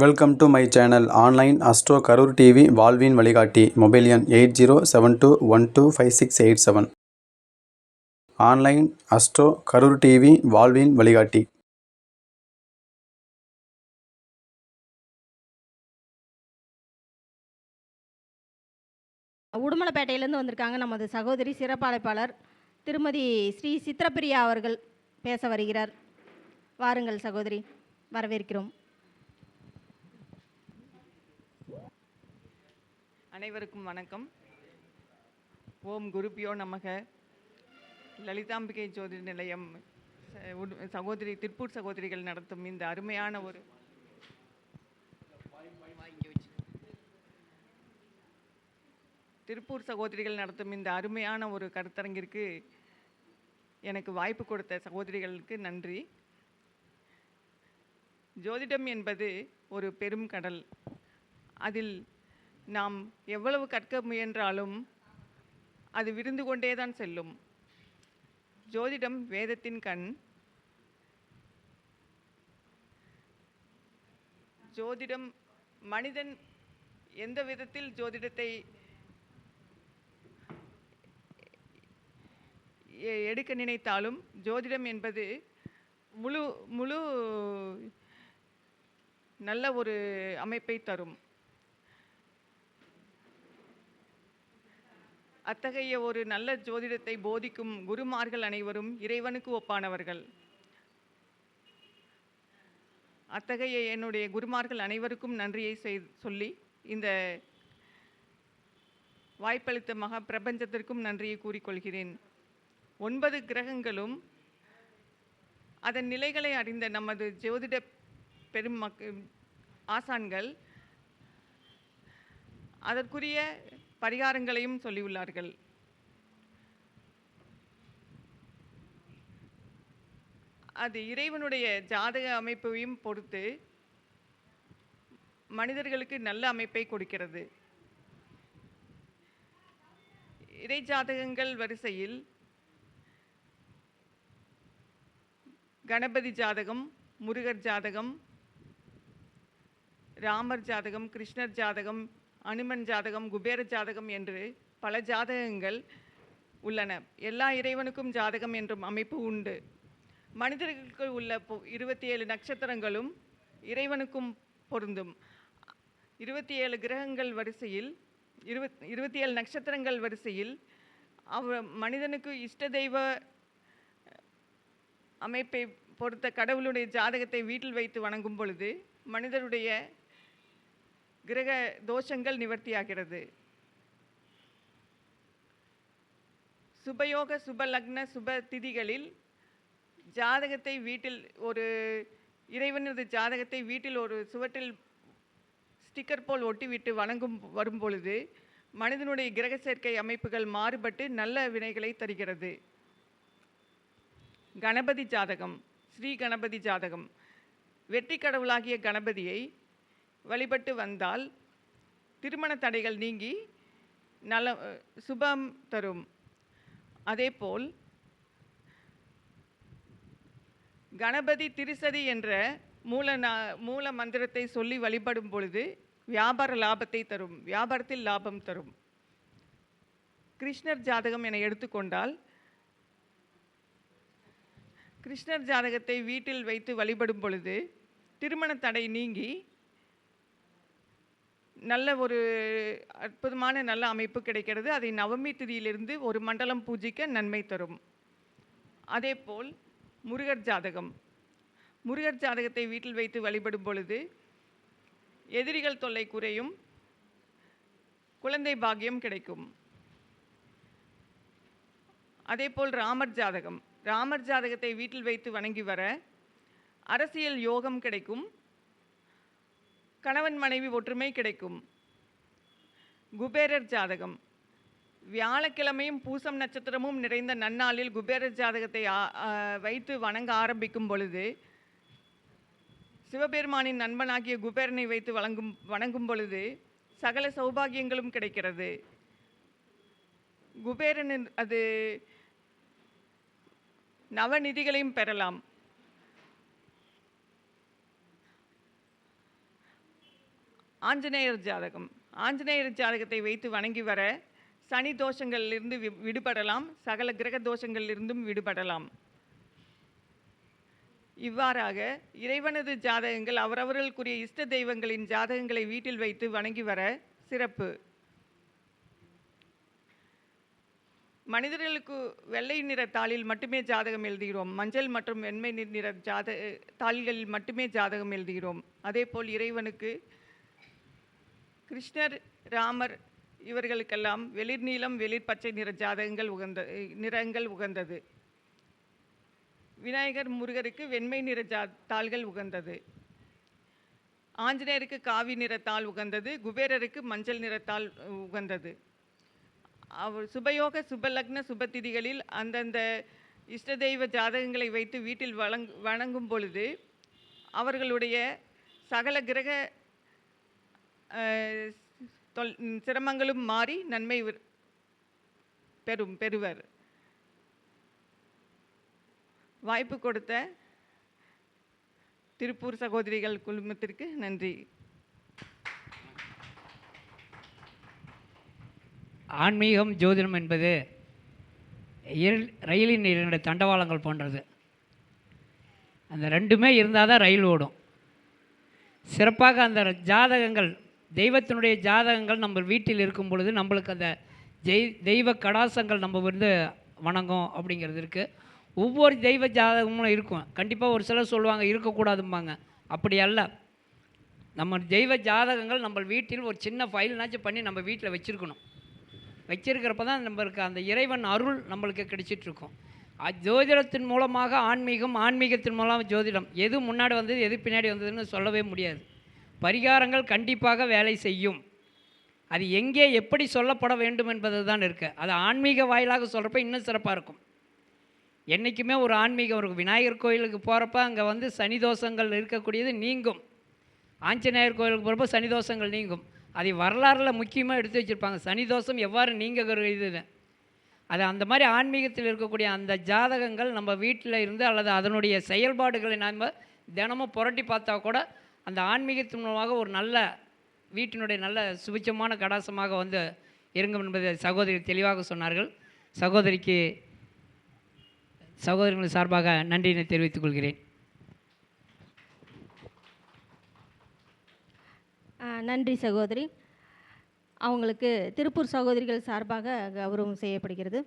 Welcome to my channel online astro Karur TV வாழ்வின் வழிகாட்டி mobile எண் eight zero seven two one two five six eight seven online astro Karur TV வாழ்வின் வழிகாட்டி உடுமலைப்பேட்டையிலேருந்து வந்திருக்காங்க நமது சகோதரி சிறப்பழைப்பாளர் திருமதி ஸ்ரீ சித்திரப்பிரியா அவர்கள் பேச வருகிறார். வாருங்கள் சகோதரி வரவேற்கிறோம். அனைவருக்கும் வணக்கம். ஓம் குருப்பியோ நமக. லலிதாம்பிகை ஜோதிட நிலையம் சகோதரி திருப்பூர் சகோதரிகள் நடத்தும் இந்த அருமையான ஒரு திருப்பூர் சகோதரிகள் நடத்தும் இந்த அருமையான ஒரு கருத்தரங்கிற்கு எனக்கு வாய்ப்பு கொடுத்த சகோதரிகளுக்கு நன்றி. ஜோதிடம் என்பது ஒரு பெரும் கடல். அதில் நாம் எவ்வளவு கற்க முயன்றாலும் அது விருந்து கொண்டே தான் செல்லும். ஜோதிடம் வேதத்தின் கண். ஜோதிடம் மனிதன் எந்த விதத்தில் ஜோதிடத்தை எடுக்க நினைத்தாலும் ஜோதிடம் என்பது முழு முழு நல்ல ஒரு அமைப்பை தரும். அத்தகைய ஒரு நல்ல ஜோதிடத்தை போதிக்கும் குருமார்கள் அனைவரும் இறைவனுக்கு ஒப்பானவர்கள். அத்தகைய என்னுடைய குருமார்கள் அனைவருக்கும் நன்றியை செய் சொல்லி இந்த வாய்ப்பளித்த மகா பிரபஞ்சத்திற்கும் நன்றியை கூறிக்கொள்கிறேன் ஒன்பது கிரகங்களும் அதன் நிலைகளை அறிந்த நமது ஜோதிட பெரும் ஆசான்கள் அதற்குரிய பரிகாரங்களையும் சொல்லியுள்ளார்கள். அது இறைவனுடைய ஜாதக அமைப்பையும் பொறுத்து மனிதர்களுக்கு நல்ல அமைப்பை கொடுக்கிறது. இறை ஜாதகங்கள் வரிசையில் கணபதி ஜாதகம் முருகர் ஜாதகம் ராமர் ஜாதகம் கிருஷ்ணர் ஜாதகம் அனுமன் ஜாதகம் குபேர ஜாதகம் என்று பல ஜாதகங்கள் உள்ளன. எல்லா இறைவனுக்கும் ஜாதகம் என்றும் அமைப்பு உண்டு. மனிதர்களுக்கு உள்ள இருபத்தி ஏழு நட்சத்திரங்களும் இறைவனுக்கும் பொருந்தும். இருபத்தி ஏழு கிரகங்கள் வரிசையில் இருபத் இருபத்தி ஏழு நட்சத்திரங்கள் வரிசையில் அவ மனிதனுக்கு இஷ்ட தெய்வ அமைப்பை பொறுத்த கடவுளுடைய ஜாதகத்தை வீட்டில் வைத்து வணங்கும் பொழுது மனிதருடைய கிரக தோஷங்கள் நிவர்த்தியாகிறது. சுபயோக சுபலக்ன சுப திதிகளில் ஜாதகத்தை வீட்டில் ஒரு இறைவனது ஜாதகத்தை வீட்டில் ஒரு சுவற்றில் ஸ்டிக்கர் போல் ஒட்டிவிட்டு வணங்கும் வரும் பொழுது மனிதனுடைய கிரக சேர்க்கை அமைப்புகள் மாறுபட்டு நல்ல வினைகளை தருகிறது. கணபதி ஜாதகம் ஸ்ரீ கணபதி ஜாதகம். வெற்றி கடவுளாகிய கணபதியை வழிபட்டு வந்தால் திருமண தடைகள் நீங்கி நல சுபம் தரும். அதேபோல் கணபதி திருசதி என்ற மூல நா- மூல மந்திரத்தை சொல்லி வழிபடும் பொழுது வியாபார லாபத்தை தரும் வியாபாரத்தில் லாபம் தரும். கிருஷ்ணர் ஜாதகம் என எடுத்துக்கொண்டால் கிருஷ்ணர் ஜாதகத்தை வீட்டில் வைத்து வழிபடும் பொழுது திருமண தடை நீங்கி நல்ல ஒரு அற்புதமான நல்ல அமைப்பு கிடைக்கிறது. அதை நவமி திதியிலிருந்து ஒரு மண்டலம் பூஜிக்க நன்மை தரும். அதேபோல் முருகர் ஜாதகம். முருகர் ஜாதகத்தை வீட்டில் வைத்து வழிபடும் பொழுது எதிரிகள் தொல்லை குறையும். குழந்தை பாக்கியம் கிடைக்கும். அதேபோல் ராமர் ஜாதகம். ராமர் ஜாதகத்தை வீட்டில் வைத்து வணங்கி வர அரசியல் யோகம் கிடைக்கும். கணவன் மனைவி ஒற்றுமை கிடைக்கும். குபேரர் ஜாதகம். வியாழக்கிழமையும் பூசம் நட்சத்திரமும் நிறைந்த நன்னாளில் குபேரர் ஜாதகத்தை வைத்து வணங்க ஆரம்பிக்கும் பொழுது சிவபெருமானின் நண்பனாகிய குபேரனை வைத்து வழங்கும் வணங்கும் பொழுது சகல சௌபாகியங்களும் கிடைக்கிறது. குபேரனின் அது நவநிதிகளையும் பெறலாம். ஆஞ்சநேயர் ஜாதகம். ஆஞ்சநேயர் ஜாதகத்தை வைத்து வணங்கி வர சனி தோஷங்களிலிருந்து வி- விடுபடலாம். சகல கிரக தோஷங்களிலிருந்தும் விடுபடலாம். இவ்வாறாக இறைவனது ஜாதகங்கள் அவரவர்களுக்குரிய இஷ்ட தெய்வங்களின் ஜாதகங்களை வீட்டில் வைத்து வணங்கி வர சிறப்பு. மனிதர்களுக்கு வெள்ளை நிற தாளில் மட்டுமே ஜாதகம் எழுதுகிறோம். மஞ்சள் மற்றும் வெண்மை நிற ஜாத தாள்களில் மட்டுமே ஜாதகம் எழுதுகிறோம். அதேபோல் இறைவனுக்கு கிருஷ்ணர் ராமர் இவர்களுக்கெல்லாம் வெளிர் நீளம் வெளிர் பச்சை நிற ஜாதகங்கள் உகந்த நிறங்கள் உகந்தது. விநாயகர் முருகருக்கு வெண்மை நிற ஜா தாள்கள் உகந்தது. ஆஞ்சநேயருக்கு காவி நிறத்தால் உகந்தது குபேரருக்கு மஞ்சள் நிறத்தால் உகந்தது. அவர் சுபயோக சுபலக்ன சுபத்திதிகளில் அந்தந்த இஷ்ட தெய்வ ஜாதகங்களை வைத்து வீட்டில் வழங் வணங்கும் பொழுது அவர்களுடைய சகல கிரக தொல் சிரமங்களும் மாறி நன்மை பெறும் பெறுவர். வாய்ப்பு கொடுத்த திருப்பூர் சகோதரிகள் குழுமத்திற்கு நன்றி. ஆன்மீகம் ஜோதிடம் என்பது இரு- ரயிலின் இரண்டு தண்டவாளங்கள் போன்றது. அந்த ரெண்டுமே இருந்தால் தான் ரயில் ஓடும். சிறப்பாக அந்த ஜாதகங்கள் தெய்வத்தினுடைய ஜாதகங்கள் நம்ம வீட்டில் இருக்கும் பொழுது நம்மளுக்கு அந்த ஜெய் தெய்வ கடாசங்கள் நம்ம வந்து வணங்கும் அப்படிங்கிறது இருக்குது ஒவ்வொரு தெய்வ ஜாதகமும் இருக்கும். கண்டிப்பாக ஒரு சிலர் சொல்லுவாங்க இருக்கக்கூடாதும்பாங்க. அப்படி அல்ல. நம்ம தெய்வ ஜாதகங்கள் நம்ம வீட்டில் ஒரு சின்ன ஃபைல்னாச்சும் பண்ணி நம்ம வீட்டில் வச்சுருக்கணும். வச்சிருக்கிறப்ப தான் நம்மளுக்கு அந்த இறைவன் அருள் நம்மளுக்கு கிடைச்சிட்ருக்கும் ஜோதிடத்தின் மூலமாக ஆன்மீகம் ஆன்மீகத்தின் மூலம் ஜோதிடம். எது முன்னாடி வந்தது எது பின்னாடி வந்ததுன்னு சொல்லவே முடியாது. பரிகாரங்கள் கண்டிப்பாக வேலை செய்யும். அது எங்கே எப்படி சொல்லப்பட வேண்டும் என்பது தான் இருக்குது அது ஆன்மீக வாயிலாக சொல்கிறப்ப இன்னும் சிறப்பாக இருக்கும். என்றைக்குமே ஒரு ஆன்மீகம் இருக்கும் விநாயகர் கோயிலுக்கு போகிறப்ப அங்கே வந்து சனி தோஷங்கள் இருக்கக்கூடியது நீங்கும். ஆஞ்சநேயர் கோயிலுக்கு போகிறப்ப சனி தோஷங்கள் நீங்கும். அதை வரலாறில் முக்கியமாக எடுத்து வச்சுருப்பாங்க. சனி தோஷம் எவ்வாறு நீங்க இது அது அந்த மாதிரி ஆன்மீகத்தில் இருக்கக்கூடிய அந்த ஜாதகங்கள் நம்ம வீட்டில் இருந்து அல்லது அதனுடைய செயல்பாடுகளை நாம் தினமும் புரட்டி பார்த்தா கூட அந்த ஆன்மீகத்தின் மூலமாக ஒரு நல்ல வீட்டினுடைய நல்ல சுபிச்சமான கடாசமாக வந்து இருங்கும் என்பதை சகோதரி தெளிவாக சொன்னார்கள். சகோதரிக்கு சகோதரிகள் சார்பாக நன்றியினை தெரிவித்துக் கொள்கிறேன். நன்றி சகோதரி. அவங்களுக்கு திருப்பூர் சகோதரிகள் சார்பாக கௌரவம் செய்யப்படுகிறது.